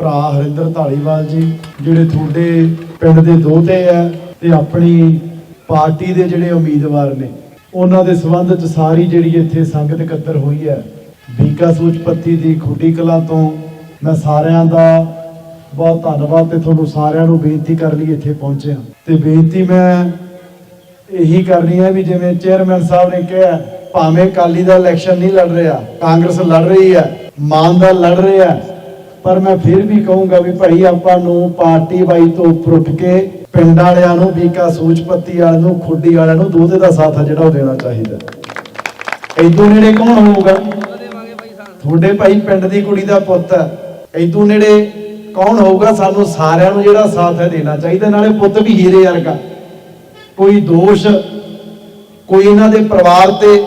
ਭਰਾ ਹਰਿੰਦਰ ਢਾਲੀਵਾਲ ਜੀ, ਜਿਹੜੇ ਤੁਹਾਡੇ ਪਿੰਡ ਦੇ ਦੋਤੇ ਆ ਤੇ ਆਪਣੀ ਪਾਰਟੀ ਦੇ ਜਿਹੜੇ ਉਮੀਦਵਾਰ ਨੇ, ਉਹਨਾਂ ਦੇ ਸਬੰਧ ਚ ਸਾਰੀ ਜਿਹੜੀ ਇੱਥੇ ਸੰਗਤ ਇਕੱਤਰ ਹੋਈ ਹੈ। ਬੀਕਾ ਸੂਚਪੱਤੀ ਦੀ ਖੁੱਡੀ ਕਲਾ ਤੋਂ ਮੈਂ ਸਾਰਿਆਂ ਦਾ ਬਹੁਤ ਧੰਨਵਾਦ ਤੇ ਤੁਹਾਨੂੰ ਸਾਰਿਆਂ ਨੂੰ ਬੇਨਤੀ ਕਰਨ ਲਈ ਇੱਥੇ ਪਹੁੰਚਿਆ। ਤੇ ਬੇਨਤੀ ਮੈਂ ਇਹੀ ਕਰਨੀ ਹੈ ਵੀ ਜਿਵੇਂ ਚੇਅਰਮੈਨ ਸਾਹਿਬ ਨੇ ਕਿਹਾ, ਭਾਵੇਂ ਅਕਾਲੀ ਦਾ ਇਲੈਕਸ਼ਨ ਨਹੀਂ ਲੜ ਰਿਹਾ, ਕਾਂਗਰਸ ਲੜ ਰਹੀ ਹੈ, ਮਾਨ ਦਾ ਲੜ ਰਿਹਾ ਪਰ ਮੈਂ ਫਿਰ ਵੀ ਕਹੂੰਗਾ ਵੀ ਭਾਈ ਆਪਾਂ ਨੂੰ ਪਾਰਟੀ ਵਾਈ ਤੋਂ ਉੱਪਰ ਉੱਠ ਕੇ ਪਿੰਡ ਵਾਲਿਆਂ ਨੂੰ, ਬੀਕਾ ਸੂਚਪੱਤੀ ਵਾਲਿਆਂ ਨੂੰ, ਖੁੱਡੀ ਵਾਲਿਆਂ ਨੂੰ ਦੋਦੇ ਦਾ ਸਾਥ ਆ ਜਿਹੜਾ ਉਹ ਦੇਣਾ ਚਾਹੀਦਾ। ਇਦੋਂ ਨੇੜੇ ਕੌਣ ਹੋਊਗਾ? ਤੁਹਾਡੇ ਭਾਈ ਪਿੰਡ ਦੀ ਕੁੜੀ ਦਾ ਪੁੱਤ ਹੈ ਇਦੋਂ ਨੇੜੇ ਕੌਣ ਹੋਊਗਾ? ਸਾਨੂੰ ਸਾਰਿਆਂ ਨੂੰ ਜਿਹੜਾ ਸਾਥ ਹੈ ਦੇਣਾ ਚਾਹੀਦਾ। ਨਾਲੇ ਪੁੱਤ ਵੀ ਹੀਰੇ ਵਰਗਾ। ਕੋਈ ਦੋਸ਼, ਕੋਈ ਇਹਨਾਂ ਦੇ ਪਰਿਵਾਰ ਤੇ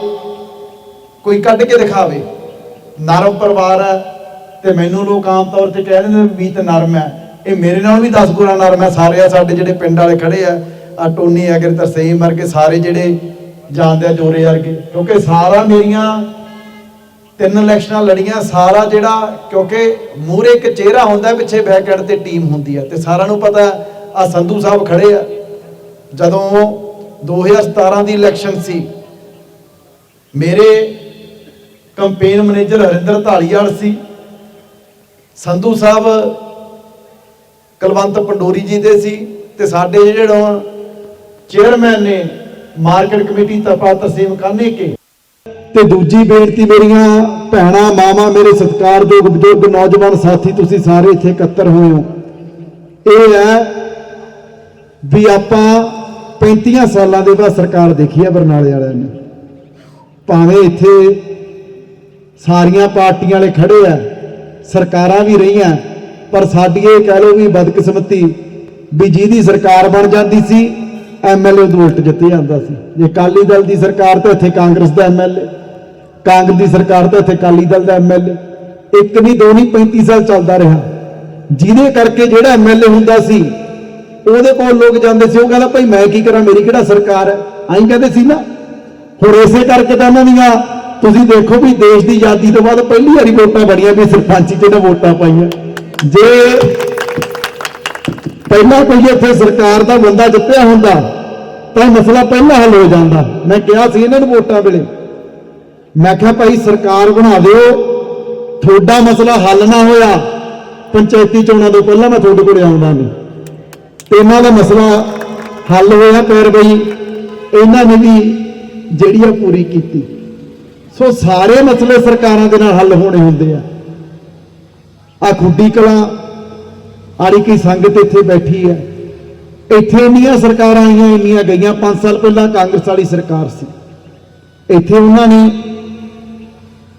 ਕੋਈ ਕੱਢ ਕੇ ਦਿਖਾਵੇ। ਨਰਮ ਪਰਿਵਾਰ ਹੈ। ਤੇ ਮੈਨੂੰ ਲੋਕ ਆਮ ਤੌਰ ਤੇ ਕਹਿ ਦਿੰਦੇ ਵੀ ਤੇ ਨਰਮ ਹੈ। ਇਹ ਮੇਰੇ ਨਾਲ ਵੀ 10 ਗੁਣਾ ਨਰਮ ਹੈ। ਸਾਰੇ ਆ ਸਾਡੇ ਜਿਹੜੇ ਪਿੰਡ ਵਾਲੇ ਖੜੇ ਆ ਆ ਟੋਨੀ ਅਗਰ ਤਰਸੇਮ ਵਰਗੇ ਸਾਰੇ ਜਿਹੜੇ ਜਾਣਦੇ ਆ ਜੋਰੇ ਵਰਗੇ, ਕਿਉਂਕਿ ਸਾਰਾ ਮੇਰੀਆਂ ਤਿੰਨ ਇਲੈਕਸ਼ਨਾਂ ਲੜੀਆਂ, ਸਾਰਾ ਜਿਹੜਾ, ਕਿਉਂਕਿ ਮੂਹਰੇ ਇੱਕ ਚਿਹਰਾ ਹੁੰਦਾ ਪਿੱਛੇ ਬੈਕਐਂਡ ਤੇ ਟੀਮ ਹੁੰਦੀ ਹੈ। ਤੇ ਸਾਰਿਆਂ ਨੂੰ ਪਤਾ ਆ ਸੰਧੂ ਸਾਹਿਬ ਖੜੇ ਆ। ਜਦੋਂ 2017 ਦੀ ਇਲੈਕਸ਼ਨ ਸੀ, ਮੇਰੇ ਕੰਪੇਨ ਮੈਨੇਜਰ ਹਰਿੰਦਰ ਢਾਲੀਵਾਲ ਸੀ ਸੰਧੂ ਸਾਹਿਬ ਕੁਲਵੰਤ ਪੰਡੋਰੀ ਜੀ ਦੇ ਸੀ ਤੇ ਸਾਡੇ ਜਿਹੜਾ ਚੇਅਰਮੈਨ ਨੇ ਮਾਰਕੀਟ ਕਮੇਟੀ ਤਪਾ ਤਸੀਮ ਕਾਨੇ ਕੇ ਤੇ ਦੂਜੀ ਬੇਨਤੀ ਮੇਰੀਆਂ ਭੈਣਾਂ, ਮਾਵਾਂ, ਮੇਰੇ ਸਤਿਕਾਰਯੋਗ ਬਜ਼ੁਰਗ, ਨੌਜਵਾਨ ਸਾਥੀ, ਤੁਸੀਂ ਸਾਰੇ ਇੱਥੇ ਇਕੱਤਰ ਹੋਏ ਹੋ। ਇਹ ਹੈ ਵੀ ਆਪਾਂ 35 ਸਾਲਾਂ ਦੇ ਬਾਅਦ ਸਰਕਾਰ ਦੇਖੀ ਹੈ ਬਰਨਾਲੇ ਵਾਲਿਆਂ ਨੇ। ਭਾਵੇਂ ਇੱਥੇ ਸਾਰੀਆਂ ਪਾਰਟੀਆਂ ਵਾਲੇ ਖੜੇ ਆ ਸਰਕਾਰਾਂ ਵੀ ਰਹੀਆਂ, ਪਰ ਸਾਡੀ ਇਹ ਕਹਿ ਲਓ ਵੀ ਬਦਕਿਸਮਤੀ ਵੀ ਜਿਹਦੀ ਸਰਕਾਰ ਬਣ ਜਾਂਦੀ ਸੀ ਐਮਐਲਏ ਨੂੰ ਉਲਟ ਜਿੱਤੇ ਜਾਂਦਾ ਸੀ। ਜੇ ਅਕਾਲੀ ਦਲ ਦੀ ਸਰਕਾਰ ਤਾਂ ਇੱਥੇ ਕਾਂਗਰਸ ਦਾ ਐਮਐਲਏ ਕਾਂਗਰਸ ਦੀ ਸਰਕਾਰ ਤਾਂ ਇੱਥੇ ਅਕਾਲੀ ਦਲ ਦਾ ਐਮਐਲਏ ਇੱਕ ਨਹੀਂ, ਦੋ ਨਹੀਂ 35 ਸਾਲ ਚੱਲਦਾ ਰਿਹਾ। ਜਿਹਦੇ ਕਰਕੇ ਜਿਹੜਾ ਐਮਐਲਏ ਹੁੰਦਾ ਸੀ, ਉਹਦੇ ਕੋਲ ਲੋਕ ਜਾਂਦੇ ਸੀ, ਉਹ ਕਹਿੰਦਾ ਭਾਈ ਮੈਂ ਕੀ ਕਰਾਂ, ਮੇਰੀ ਕਿਹੜਾ ਸਰਕਾਰ ਹੈ? ਐਂ ਕਹਿੰਦੇ ਸੀ ਨਾ ਹੁਣ ਇਸੇ ਕਰਕੇ ਤਾਂ ਉਹਨਾਂ ਦੀਆਂ ਤੁਸੀਂ ਦੇਖੋ ਵੀ ਦੇਸ਼ ਦੀ ਆਜ਼ਾਦੀ ਤੋਂ ਬਾਅਦ ਪਹਿਲੀ ਵਾਰੀ ਵੋਟਾਂ ਬੜੀਆਂ ਵੀ ਸਰਪੰਚੀ ਤੇ ਨਾ ਵੋਟਾਂ ਪਾਈਆਂ। ਜੇ ਪਹਿਲਾਂ ਕੋਈ ਇੱਥੇ ਸਰਕਾਰ ਦਾ ਬੰਦਾ ਜਿੱਤਿਆ ਹੁੰਦਾ, ਤਾਂ ਮਸਲਾ ਪਹਿਲਾਂ ਹੱਲ ਹੋ ਜਾਂਦਾ। ਮੈਂ ਕਿਹਾ ਸੀ ਇਹਨਾਂ ਨੂੰ ਵੋਟਾਂ ਵੇਲੇ। ਮੈਂ ਕਿਹਾ, ਭਾਈ, ਸਰਕਾਰ ਬਣਾ ਦਿਓ। ਤੁਹਾਡਾ ਮਸਲਾ ਹੱਲ ਨਾ ਹੋਇਆ, ਪੰਚਾਇਤੀ ਚੋਣਾਂ ਤੋਂ ਪਹਿਲਾਂ ਮੈਂ ਤੁਹਾਡੇ ਕੋਲ ਆਉਂਦਾ ਨਹੀਂ। ਤੇ ਇਹਨਾਂ ਦਾ ਮਸਲਾ ਹੱਲ ਹੋਇਆ ਪੈਰ ਬਈ। ਇਹਨਾਂ ਨੇ ਵੀ ਜਿਹੜੀ ਆ ਪੂਰੀ ਕੀਤੀ। ਸੋ ਸਾਰੇ ਮਸਲੇ ਸਰਕਾਰਾਂ ਦੇ ਨਾਲ ਹੱਲ ਹੋਣੇ ਹੁੰਦੇ ਆ। ਆ ਖੁੱਡੀ ਕਲਾ ਆੜੀ ਕੀ ਸੰਗਤ ਇੱਥੇ ਬੈਠੀ ਹੈ ਇੱਥੇ ਇੰਨੀਆਂ ਸਰਕਾਰਾਂ ਆਈਆਂ, ਇੰਨੀਆਂ ਗਈਆਂ 5 ਸਾਲ ਪਹਿਲਾਂ ਕਾਂਗਰਸ ਵਾਲੀ ਸਰਕਾਰ ਸੀ। ਇੱਥੇ ਉਹਨਾਂ ਨੇ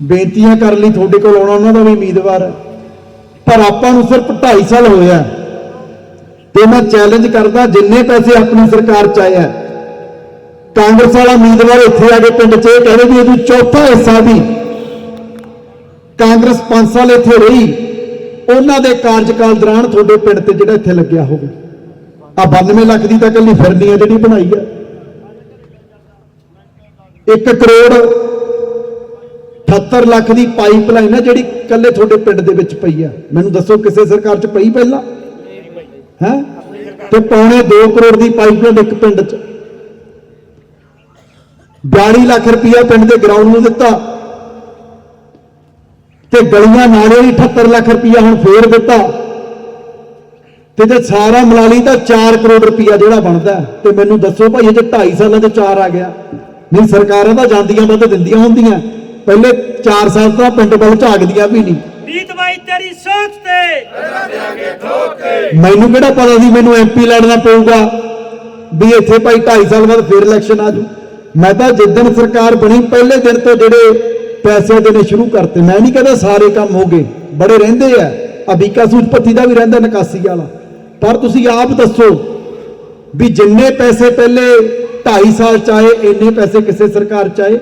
ਬੇਨਤੀਆਂ ਕਰਨ ਲਈ, ਤੁਹਾਡੇ ਕੋਲ ਆਉਣਾ ਉਹਨਾਂ ਦਾ ਵੀ ਉਮੀਦਵਾਰ ਹੈ ਪਰ ਆਪਾਂ ਨੂੰ ਸਿਰਫ 2.5 ਸਾਲ ਹੋਇਆ ਤੇ ਮੈਂ ਚੈਲੰਜ ਕਰਦਾ, ਜਿੰਨੇ ਪੈਸੇ ਆਪਣੀ ਸਰਕਾਰ ਚ ਆਇਆ ਕਾਂਗਰਸ ਵਾਲਾ ਉਮੀਦਵਾਰ ਇੱਥੇ ਆ ਕੇ ਪਿੰਡ 'ਚ ਇਹ ਕਹਿੰਦੇ ਵੀ ਇਹਦੀ ਚੌਥਾ ਹਿੱਸਾ ਵੀ ਕਾਂਗਰਸ 5 ਸਾਲ ਇੱਥੇ ਰਹੀ, ਉਹਨਾਂ ਦੇ ਕਾਰਜਕਾਲ ਦੌਰਾਨ ਤੁਹਾਡੇ ਪਿੰਡ ਤੇ ਜਿਹੜਾ ਇੱਥੇ ਲੱਗਿਆ ਹੋਵੇ। ਆ 92 ਲੱਖ ਦੀ ਤਾਂ ਕੱਲੀ ਫਿਰਨੀ ਹੈ ਜਿਹੜੀ ਬਣਾਈ ਆ। 1 ਕਰੋੜ 78 ਲੱਖ ਦੀ ਪਾਈਪਲਾਈਨ ਹੈ ਜਿਹੜੀ ਕੱਲੇ ਤੁਹਾਡੇ ਪਿੰਡ ਦੇ ਵਿੱਚ ਪਈ ਆ। ਮੈਨੂੰ ਦੱਸੋ ਕਿਸੇ ਸਰਕਾਰ 'ਚ ਪਈ ਪਹਿਲਾਂ? ਹੈ? ਤੇ ਪੌਣੇ 2 ਕਰੋੜ ਦੀ ਪਾਈਪਲਾਈਨ ਇੱਕ ਪਿੰਡ 'ਚ। 42 ਲੱਖ ਰੁਪਇਆ ਪਿੰਡ ਦੇ ਗਰਾਊਂਡ ਨੂੰ ਦਿੱਤਾ। ਤੇ ਗਲੀਆਂ ਨਾਲੇ ਵੀ 78 ਲੱਖ ਰੁਪਇਆ ਹੁਣ ਫੇਰ ਦਿੱਤਾ। ਤੇ ਜੇ ਸਾਰਾ ਮਿਲਾ ਲਈ ਤਾਂ 4 ਕਰੋੜ ਰੁਪਇਆ ਜਿਹੜਾ ਬਣਦਾ। ਤੇ ਮੈਨੂੰ ਦੱਸੋ ਭਾਈ ਇਹ ਜੇ 2.5 ਸਾਲਾਂ ਚ 4 ਆ ਗਿਆ। ਨਹੀਂ ਸਰਕਾਰਾਂ ਤਾਂ ਜਾਂਦੀਆਂ ਵੱਧ ਦਿੰਦੀਆਂ ਹੁੰਦੀਆਂ। ਪਹਿਲੇ 4 ਸਾਲ ਤਾਂ ਪਿੰਡ ਵੱਲ ਝਾਕਦੀਆਂ ਵੀ ਨਹੀਂ। ਰੀਤ ਬਾਈ ਤੇਰੀ ਸੋਚ ਤੇ। ਮੈਨੂੰ ਕਿਹੜਾ ਪਤਾ ਸੀ ਮੈਨੂੰ ਐਮਪੀ ਲੜਨਾ ਪਊਗਾ? ਵੀ ਇੱਥੇ ਭਾਈ 2.5 ਸਾਲ ਬਾਅਦ ਫੇਰ ਇਲੈਕਸ਼ਨ ਆ ਜੂ ਮੈਂ ਤਾਂ ਜਿੱਦਣ ਸਰਕਾਰ ਬਣੀ, ਪਹਿਲੇ ਦਿਨ ਤੋਂ ਜਿਹੜੇ ਪੈਸੇ ਦੇਣੇ ਸ਼ੁਰੂ ਕਰਤੇ, ਮੈਂ ਨਹੀਂ ਕਹਿੰਦਾ ਸਾਰੇ ਕੰਮ ਹੋ ਗਏ, ਬੜੇ ਰਹਿੰਦੇ ਆ। ਅਬੀਕਾ ਸੂਚਪਤੀ ਦਾ ਵੀ ਰਹਿੰਦਾ, ਨਿਕਾਸੀ ਵਾਲਾ। ਪਰ ਤੁਸੀਂ ਆਪ ਦੱਸੋ ਵੀ ਜਿੰਨੇ ਪੈਸੇ ਪਹਿਲੇ 2.5 ਸਾਲ ਚ ਆਏ ਇੰਨੇ ਪੈਸੇ ਕਿਸੇ ਸਰਕਾਰ ਚ ਆਏ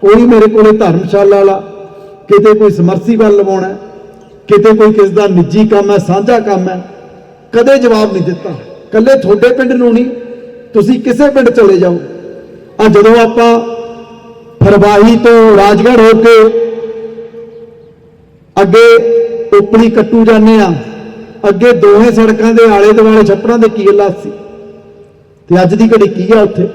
ਕੋਈ ਮੇਰੇ ਕੋਲੇ ਧਰਮਸ਼ਾਲਾ ਵਾਲਾ, ਕਿਤੇ ਕੋਈ ਸਮਰਸੀਬਲ ਲਵਾਉਣਾ, ਕਿਤੇ ਕੋਈ ਕਿਸ ਦਾ ਨਿੱਜੀ ਕੰਮ ਹੈ, ਸਾਂਝਾ ਕੰਮ ਹੈ, ਕਦੇ ਜਵਾਬ ਨਹੀਂ ਦਿੱਤਾ। ਕੱਲੇ ਤੁਹਾਡੇ ਪਿੰਡ ਨੂੰ ਨਹੀਂ, ਤੁਸੀਂ ਕਿਸੇ ਪਿੰਡ ਚਲੇ ਜਾਓ। ਆ ਜਦੋਂ ਆਪਾਂ ਫਰਵਾਹੀ ਤੋਂ ਰਾਜਗੜ੍ਹ ਹੋ ਕੇ ਅੱਗੇ ਉਪਲੀ ਕੱਟੂ ਜਾਂਦੇ ਆ ਅੱਗੇ ਦੋਹੇ ਸੜਕਾਂ ਦੇ ਆਲੇ ਦੁਆਲੇ ਛੱਪੜਾਂ ਦੇ ਕੀ ਹਾਲਾਤ ਸੀ? ਤੇ ਅੱਜ ਦੀ ਘੜੀ ਕੀ ਆ ਉੱਥੇ?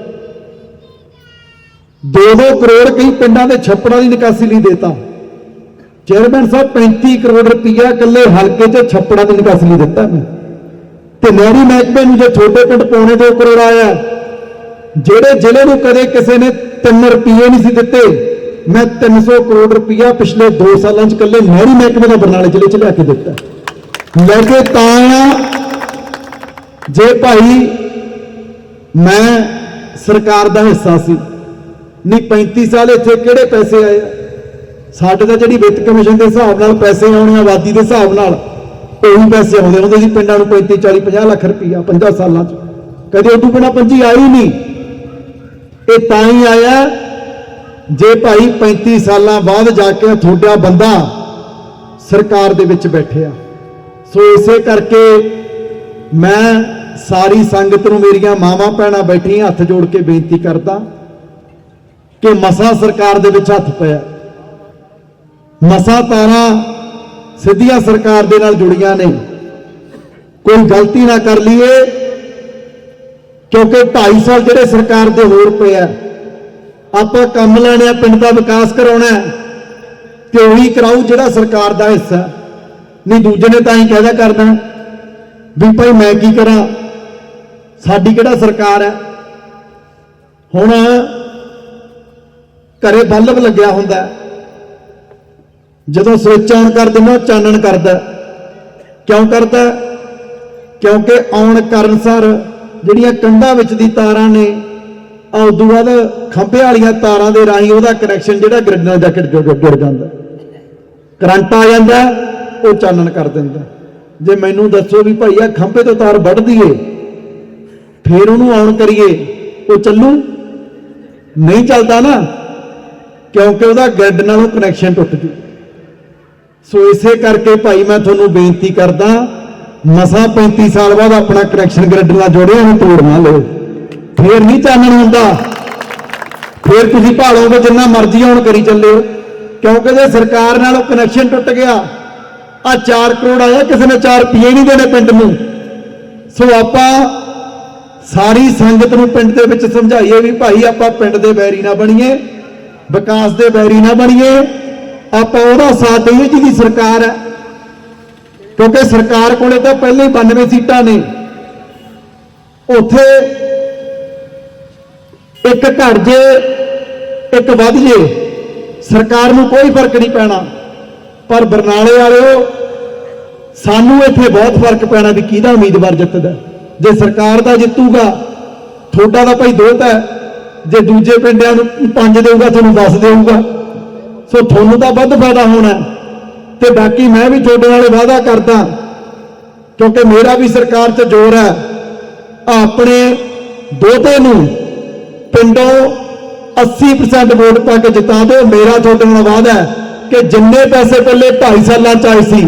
2-2 ਕਰੋੜ ਕਈ ਪਿੰਡਾਂ ਦੇ ਛੱਪੜਾਂ ਦੀ ਨਿਕਾਸੀ ਲਈ ਦੇਤਾ। ਚੇਅਰਮੈਨ ਸਾਹਿਬ 35 ਕਰੋੜ ਰੁਪਈਆ ਇਕੱਲੇ ਹਲਕੇ 'ਚ ਛੱਪੜਾਂ ਦੀ ਨਿਕਾਸੀ ਲਈ ਦਿੱਤਾ। ਮੈਂ ਤੇ ਨਹਿਰੀ ਮਹਿਕਮੇ ਨੂੰ ਜੇ ਛੋਟੇ ਪਿੰਡ ਪੌਣੇ 2 ਕਰੋੜ ਆਇਆ ਜਿਹੜੇ ਜ਼ਿਲ੍ਹੇ ਨੂੰ ਕਦੇ ਕਿਸੇ ਨੇ 3 ਰੁਪਏ ਨਹੀਂ ਸੀ ਦਿੱਤੇ, ਮੈਂ 300 ਕਰੋੜ ਰੁਪਈਆ ਪਿਛਲੇ 2 ਸਾਲਾਂ 'ਚ ਇਕੱਲੇ ਨਹਿਰੀ ਮਹਿਕਮੇ ਦਾ ਬਰਨਾਲੇ ਜ਼ਿਲ੍ਹੇ 'ਚ ਲਿਆ ਕੇ ਦਿੱਤਾ। ਲੈ ਕੇ ਤਾਂ ਆ ਜੇ ਭਾਈ ਮੈਂ ਸਰਕਾਰ ਦਾ ਹਿੱਸਾ ਸੀ, ਨਹੀਂ 35 ਸਾਲ ਇੱਥੇ ਕਿਹੜੇ ਪੈਸੇ ਆਏ ਆ? ਸਾਡੇ ਤਾਂ ਜਿਹੜੀ ਵਿੱਤ ਕਮਿਸ਼ਨ ਦੇ ਹਿਸਾਬ ਨਾਲ ਪੈਸੇ ਆਉਣੇ ਆਬਾਦੀ ਦੇ ਹਿਸਾਬ ਨਾਲ, ਉਹੀ ਪੈਸੇ ਆਉਂਦੇ ਹੁੰਦੇ ਸੀ ਪਿੰਡਾਂ ਨੂੰ 35 40 50 ਲੱਖ ਰੁਪਈਆ 50 ਸਾਲਾਂ 'ਚ। ਕਦੇ ਉਦੋਂ ਬਿਨਾ ਪੰਜੀ ਆਈ ਨਹੀਂ। ਇਹ ਤਾਂ ਹੀ ਆਇਆ ਜੇ ਭਾਈ 35 ਸਾਲਾਂ ਬਾਅਦ ਜਾ ਕੇ ਤੁਹਾਡਾ ਬੰਦਾ ਸਰਕਾਰ ਦੇ ਵਿੱਚ ਬੈਠਿਆ। ਸੋ ਇਸੇ ਕਰਕੇ ਮੈਂ ਸਾਰੀ ਸੰਗਤ ਨੂੰ ਮੇਰੀਆਂ ਮਾਵਾਂ ਭੈਣਾਂ ਬੈਠੀਆਂ ਹੱਥ ਜੋੜ ਕੇ ਬੇਨਤੀ ਕਰਦਾ ਕਿ ਮਸਾ ਸਰਕਾਰ ਦੇ ਵਿੱਚ ਹੱਥ ਪਿਆ। ਮਸਾ ਤਾਰਾਂ ਸਿੱਧੀਆਂ ਸਰਕਾਰ ਦੇ ਨਾਲ ਜੁੜੀਆਂ ਨੇ। ਕੋਈ ਗਲਤੀ ਨਾ ਕਰ ਲਈਏ। ਕਿਉਂਕਿ 2.5 ਸਾਲ ਜਿਹੜੇ ਸਰਕਾਰ ਦੇ ਹੋਰ ਪਏ ਪਿਆ ਆਪਾਂ ਕੰਮ ਲੈਣੇ ਆ ਪਿੰਡ ਦਾ ਵਿਕਾਸ ਕਰਾਉਣਾ ਹੈ, ਤੇ ਉਹੀ ਕਰਾਉ ਜਿਹੜਾ ਸਰਕਾਰ ਦਾ ਹਿੱਸਾ। ਨਹੀਂ ਦੂਜੇ ਨੇ ਤਾਂ ਹੀ ਕਹਿਦਾ ਕਰਦਾ ਵੀ ਭਾਈ ਮੈਂ ਕੀ ਕਰਾਂ? ਸਾਡੀ ਕਿਹੜਾ ਸਰਕਾਰ ਹੈ? ਹੁਣ ਘਰੇ ਬਲਬ ਲੱਗਿਆ ਹੁੰਦਾ ਜਦੋਂ ਸਵਿਚ ਆਨ ਕਰ ਦਿੰਦਾ ਉਹ ਚਾਨਣ ਕਰਦਾ ਕਿਉਂ ਕਰਦਾ ਕਿਉਂਕਿ ਆਉਣ ਕਰਨ ਸਰ ਜਿਹੜੀਆਂ ਕੰਧਾਂ ਵਿੱਚ ਦੀ ਤਾਰਾਂ ਨੇ ਆ ਉਦੋਂ ਬਾਅਦ ਖੰਭੇ ਵਾਲੀਆਂ ਤਾਰਾਂ ਦੇ ਰਾਹੀਂ ਉਹਦਾ ਕਨੈਕਸ਼ਨ ਜਿਹੜਾ ਗ੍ਰਿਡ ਨਾਲ ਜਾ ਕੇ ਜੁੜ ਜੁੜ ਜਾਂਦਾ। ਕਰੰਟ ਆ ਜਾਂਦਾ, ਉਹ ਚਾਨਣ ਕਰ ਦਿੰਦਾ। ਜੇ ਮੈਨੂੰ ਦੱਸੋ ਵੀ ਭਾਈ ਆ ਖੰਭੇ ਤੋਂ ਤਾਰ ਵੱਢ ਦਈਏ, ਫੇਰ ਉਹਨੂੰ ਆਨ ਕਰੀਏ, ਉਹ ਚੱਲੂ? ਨਹੀਂ ਚੱਲਦਾ ਨਾ, ਕਿਉਂਕਿ ਉਹਦਾ ਗ੍ਰਿਡ ਨਾਲੋਂ ਕਨੈਕਸ਼ਨ ਟੁੱਟ ਜੂ। ਸੋ ਇਸੇ ਕਰਕੇ ਭਾਈ ਮੈਂ ਤੁਹਾਨੂੰ ਬੇਨਤੀ ਕਰਦਾ ਮਸਾ 35 ਸਾਲ ਬਾਅਦ ਆਪਣਾ ਕਨੈਕਸ਼ਨ ਗ੍ਰਿਡ ਨਾਲ ਜੋੜਿਆ ਨੂੰ ਤੋੜ ਨਾ ਲਿਓ। ਫੇਰ ਨਹੀਂ ਚਾਨਣ ਹੁੰਦਾ। ਫੇਰ ਤੁਸੀਂ ਭਾਲੋਗੇ ਜਿੰਨਾ ਮਰਜ਼ੀ ਆਉਣ ਕਰੀ ਚੱਲਿਓ ਕਿਉਂਕਿ ਜੇ ਸਰਕਾਰ ਨਾਲ ਉਹ ਕਨੈਕਸ਼ਨ ਟੁੱਟ ਗਿਆ। ਆ 4 ਕਰੋੜ ਆਇਆ, ਕਿਸੇ ਨੇ 4 ਰੁਪਏ ਨਹੀਂ ਦੇਣੇ ਪਿੰਡ ਨੂੰ। ਸੋ ਆਪਾਂ ਸਾਰੀ ਸੰਗਤ ਨੂੰ ਪਿੰਡ ਦੇ ਵਿੱਚ ਸਮਝਾਈਏ ਵੀ ਭਾਈ ਆਪਾਂ ਪਿੰਡ ਦੇ ਬੈਰੀ ਨਾ ਬਣੀਏ, ਵਿਕਾਸ ਦੇ ਬੈਰੀ ਨਾ ਬਣੀਏ। ਆਪਾਂ ਉਹਦਾ ਸਾਥ ਦੇਈਏ ਜਿਹਦੀ ਸਰਕਾਰ ਹੈ। ਕਿਉਂਕਿ ਸਰਕਾਰ ਕੋਲੇ ਤਾਂ ਪਹਿਲੇ ਹੀ 92 ਸੀਟਾਂ ਨੇ। ਉੱਥੇ ਇੱਕ ਘਟ ਜੇ, ਇੱਕ ਵੱਧ ਜੇ, ਸਰਕਾਰ ਨੂੰ ਕੋਈ ਫ਼ਰਕ ਨਹੀਂ ਪੈਣਾ। ਪਰ ਬਰਨਾਲੇ ਵਾਲਿਓ, ਸਾਨੂੰ ਇੱਥੇ ਬਹੁਤ ਫ਼ਰਕ ਪੈਣਾ ਵੀ ਕਿਹਦਾ ਉਮੀਦਵਾਰ ਜਿੱਤਦਾ ਜੇ ਸਰਕਾਰ ਦਾ ਜਿੱਤੂਗਾ, ਤੁਹਾਡਾ ਤਾਂ ਭਾਈ ਦੋਤ ਹੈ। ਜੇ ਦੂਜੇ ਪਿੰਡਾਂ ਨੂੰ ਪੰਜ ਦੇਊਗਾ, ਤੁਹਾਨੂੰ 10 ਦੇਊਗਾ। ਸੋ ਤੁਹਾਨੂੰ ਤਾਂ ਵੱਧ ਫਾਇਦਾ ਹੋਣਾ ਤੇ ਬਾਕੀ ਮੈਂ ਵੀ ਤੁਹਾਡੇ ਨਾਲ ਵਾਅਦਾ ਕਰਦਾ, ਕਿਉਂਕਿ ਮੇਰਾ ਵੀ ਸਰਕਾਰ 'ਚ ਜ਼ੋਰ ਹੈ, ਆਪਣੇ ਦੋਤੇ ਨੂੰ ਪਿੰਡੋਂ 80% ਵੋਟ ਪਾ ਕੇ ਜਿਤਾ ਦਿਓ। ਮੇਰਾ ਤੁਹਾਡੇ ਨਾਲ ਵਾਅਦਾ ਹੈ ਕਿ ਜਿੰਨੇ ਪੈਸੇ ਪਹਿਲੇ 2.5 ਸਾਲਾਂ 'ਚ ਆਏ ਸੀ,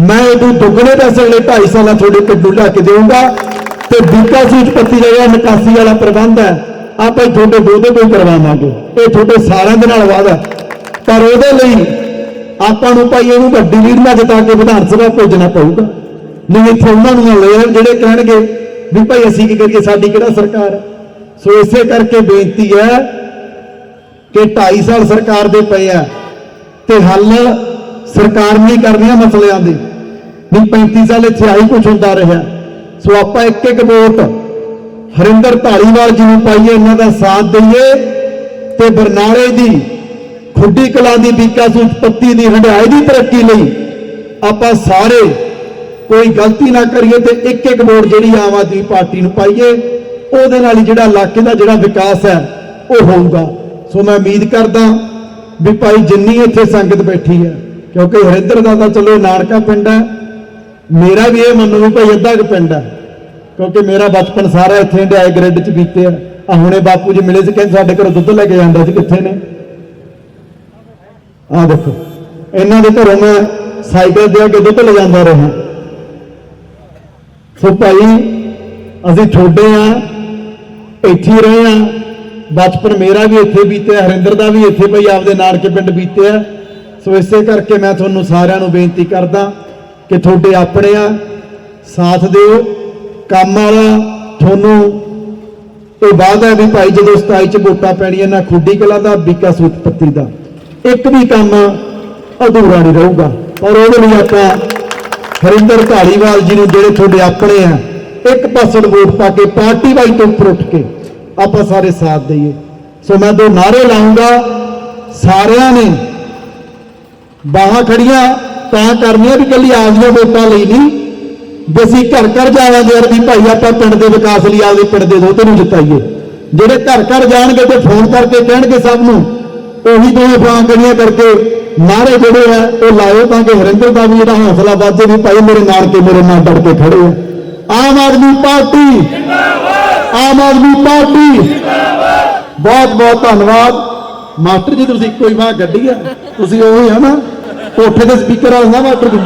ਮੈਂ ਇਹਨੂੰ ਦੁੱਗਣੇ ਪੈਸੇ ਅਗਲੇ 2.5 ਸਾਲਾਂ ਤੁਹਾਡੇ ਪਿੰਡੋਂ ਲਾ ਕੇ ਦੇਵਾਂਗਾ ਤੇ ਬੀਕਾ ਸੀਟ ਪੱਤੀ ਜਗ੍ਹਾ ਨਿਕਾਸੀ ਵਾਲਾ ਪ੍ਰਬੰਧ ਹੈ, ਆਪਾਂ ਤੁਹਾਡੇ ਦੋਤੇ ਤੋਂ ਕਰਵਾਵਾਂਗੇ। ਇਹ ਤੁਹਾਡੇ ਸਾਰਿਆਂ ਦੇ ਨਾਲ ਵਾਅਦਾ ਪਰ ਉਹਦੇ ਲਈ ਆਪਾਂ ਨੂੰ ਭਾਈ ਇਹਨੂੰ ਵੱਡੀ ਲੀਡ ਨਾਲ ਜਿਤਾ ਕੇ ਵਿਧਾਨ ਸਭਾ ਭੇਜਣਾ ਪਊਗਾ। ਨਹੀਂ, ਇੱਥੇ ਉਹਨਾਂ ਨੂੰ ਲੈ ਜਿਹੜੇ ਕਹਿਣਗੇ ਵੀ ਭਾਈ ਅਸੀਂ ਕੀ ਕਰੀਏ, ਸਾਡੀ ਕਿਹੜਾ ਸਰਕਾਰ ਹੈ ਸੋ ਇਸੇ ਕਰਕੇ ਬੇਨਤੀ ਹੈ ਕਿ 2.5 ਸਾਲ ਸਰਕਾਰ ਦੇ ਪਏ ਆ ਤੇ ਹੱਲ ਸਰਕਾਰ ਨਹੀਂ ਕਰਨੀਆਂ ਮਸਲਿਆਂ ਦੇ। ਵੀ 35 ਸਾਲ ਇੱਥੇ ਆਹੀ ਕੁਝ ਹੁੰਦਾ ਰਿਹਾ। ਸੋ ਆਪਾਂ ਇੱਕ ਇੱਕ ਵੋਟ ਹਰਿੰਦਰ ਧਾਲੀਵਾਲ ਜੀ ਨੂੰ ਪਾਈਏ, ਇਹਨਾਂ ਦਾ ਸਾਥ ਦਈਏ ਤੇ ਬਰਨਾਲੇ ਦੀ ਖੁੱਡੀ ਕਲਾਂ ਦੀ ਬੀਕਾ ਉਤਪੱਤੀ ਦੀ ਹੰਡਾਈ ਦੀ ਤਰੱਕੀ ਲਈ ਆਪਾਂ ਸਾਰੇ ਕੋਈ ਗਲਤੀ ਨਾ ਕਰੀਏ ਤੇ ਇੱਕ ਇੱਕ ਵੋਟ ਜਿਹੜੀ ਆਮ ਆਦਮੀ ਪਾਰਟੀ ਨੂੰ ਪਾਈਏ, ਉਹਦੇ ਨਾਲ ਹੀ ਜਿਹੜਾ ਇਲਾਕੇ ਦਾ ਜਿਹੜਾ ਵਿਕਾਸ ਹੈ, ਉਹ ਹੋਊਗਾ। ਸੋ ਮੈਂ ਉਮੀਦ ਕਰਦਾ ਵੀ ਭਾਈ ਜਿੰਨੀ ਇੱਥੇ ਸੰਗਤ ਬੈਠੀ ਹੈ, ਕਿਉਂਕਿ ਹਰਿੰਦਰ ਦਾ ਤਾਂ ਚਲੋ ਨਾਨਕਾ ਪਿੰਡ ਹੈ, ਮੇਰਾ ਵੀ ਇਹ ਮੰਨੋ ਵੀ ਭਾਈ ਅੱਧਾ ਕੁ ਪਿੰਡ ਹੈ, ਕਿਉਂਕਿ ਮੇਰਾ ਬਚਪਨ ਸਾਰਾ ਇੱਥੇ ਇੰਡਿਆਈ ਗ੍ਰਿਡ 'ਚ ਬੀਤਿਆ। ਆ ਹੁਣੇ ਬਾਪੂ ਜੀ ਮਿਲੇ ਸੀ, ਕਹਿੰਦੇ ਸਾਡੇ ਘਰੋਂ ਦੁੱਧ ਲੈ ਕੇ ਜਾਂਦਾ ਸੀ, ਕਿੱਥੇ ਨੇ? ਆਹ ਦੇਖੋ, ਇਹਨਾਂ ਦੇ ਘਰੋਂ ਮੈਂ ਸਾਈਕਲ ਦੇ ਕੇ ਦੁੱਧ ਲੈ ਰਿਹਾ। ਸੋ ਭਾਈ, ਅਸੀਂ ਛੋਡੇ ਆ, ਇੱਥੇ ਰਹੇ ਆ। ਬਚਪਨ ਮੇਰਾ ਵੀ ਇੱਥੇ ਬੀਤਿਆ, ਹਰਿੰਦਰ ਦਾ ਵੀ ਇੱਥੇ ਭਾਈ, ਆਪਦੇ ਨਾਨਕੇ ਪਿੰਡ ਬੀਤਿਆ। ਸੋ ਇਸੇ ਕਰਕੇ ਮੈਂ ਤੁਹਾਨੂੰ ਸਾਰਿਆਂ ਨੂੰ ਬੇਨਤੀ ਕਰਦਾ ਕਿ ਤੁਹਾਡੇ ਆਪਣੇ ਆ, ਸਾਥ ਦਿਓ। ਕੰਮ ਵਾਲਾ, ਤੁਹਾਨੂੰ ਇਹ ਵਾਅਦਾ ਵੀ ਭਾਈ, ਜਦੋਂ 27 ਚ ਵੋਟਾਂ ਪੈਣੀਆਂ, ਨਾ ਖੁੱਡੀ ਕਲਾ ਦਾ ਬੀਕਾ ਸੂਤ ਦਾ। ਇੱਕ ਵੀ ਕੰਮ ਅਧੂਰਾ ਨਹੀਂ ਰਹੂਗਾ। ਔਰ ਉਹਦੇ ਲਈ ਆਪਾਂ ਹਰਿੰਦਰ ਢਾਲੀਵਾਲ ਜੀ ਨੂੰ ਜਿਹੜੇ ਤੁਹਾਡੇ ਆਪਣੇ ਆ, ਇੱਕ ਪਰਸੈਂਟ ਵੋਟ ਪਾ ਕੇ ਪਾਰਟੀ ਵਾਈ ਤੋਂ ਉੱਪਰ ਉੱਠ ਕੇ ਆਪਾਂ ਸਾਰੇ ਸਾਥ ਦਈਏ। ਸੋ ਮੈਂ ਦੋ ਨਾਰੇ ਲਾਉਂਗਾ। ਸਾਰਿਆਂ ਨੇ ਬਾਹਾਂ ਖੜੀਆਂ, ਤਾਂ ਕਰਨੀਆਂ ਵੀ ਕੱਲੀ ਆਪਦੀਆਂ ਵੋਟਾਂ ਲਈ ਨਹੀਂ। ਜੇ ਅਸੀਂ ਘਰ ਘਰ ਜਾਵਾਂਗੇ ਯਾਰ ਵੀ ਭਾਈ ਆਪਾਂ ਪਿੰਡ ਦੇ ਵਿਕਾਸ ਲਈ ਆਪਦੇ ਪਿੰਡ ਦੇ ਦੋਤੇ ਨੂੰ ਜਿਤਾਈਏ। ਜਿਹੜੇ ਘਰ ਘਰ ਜਾਣਗੇ ਤੇ ਫੋਨ ਕਰਕੇ ਕਹਿਣਗੇ ਸਭ ਨੂੰ ਉਹੀ ਦੋਵੇਂ ਬਾਹਾਂ ਖੜੀਆਂ ਕਰਕੇ ਨਾਰੇ ਜਿਹੜੇ ਆ, ਉਹ ਲਾਇਓ ਤਾਂ ਕਿ ਹਰਿੰਦਰ ਦਾ ਵੀ ਜਿਹੜਾ ਹੌਸਲਾ ਵੱਧੇ ਵੀ ਭਾਈ ਮੇਰੇ ਨਾਲ ਕੇ ਮੇਰੇ ਨਾਲ ਡਟ ਕੇ ਖੜੇ ਆ। Aam Aadmi party, Aam Aadmi party. ਬਹੁਤ ਬਹੁਤ ਧੰਨਵਾਦ। ਮਾਸਟਰ ਜੀ, ਤੁਸੀਂ ਕੋਈ ਹੀ ਬਾਹ ਗੱਡੀ ਆ। ਤੁਸੀਂ ਉਹੀ ਆ ਨਾ, ਕੋਠੇ ਦੇ ਸਪੀਕਰ ਵਾਲਾ ਨਾ ਮਾਸਟਰ ਜੀ।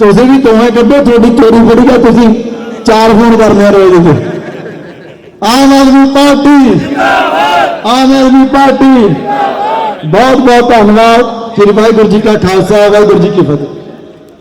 ਤੁਸੀਂ ਵੀ ਦੋਵੇਂ ਕੱਢੋ ਤੁਹਾਡੀ ਚੋਰੀ ਫੜੀ ਆ, ਤੁਸੀਂ ਚਾਰ ਫੋਨ ਕਰਨੇ ਆ ਰੋਜ਼ ਦੇ। ਆਮ ਆਦਮੀ ਪਾਰਟੀ। ਆਮ ਆਦਮੀ ਪਾਰਟੀ। ਬਹੁਤ ਬਹੁਤ ਧੰਨਵਾਦ। ਸ੍ਰੀ ਵਾਹਿਗੁਰੂ ਜੀ ਕਾ ਖਾਲਸਾ, ਵਾਹਿਗੁਰੂ ਜੀ ਕੀ ਫਤਿਹ।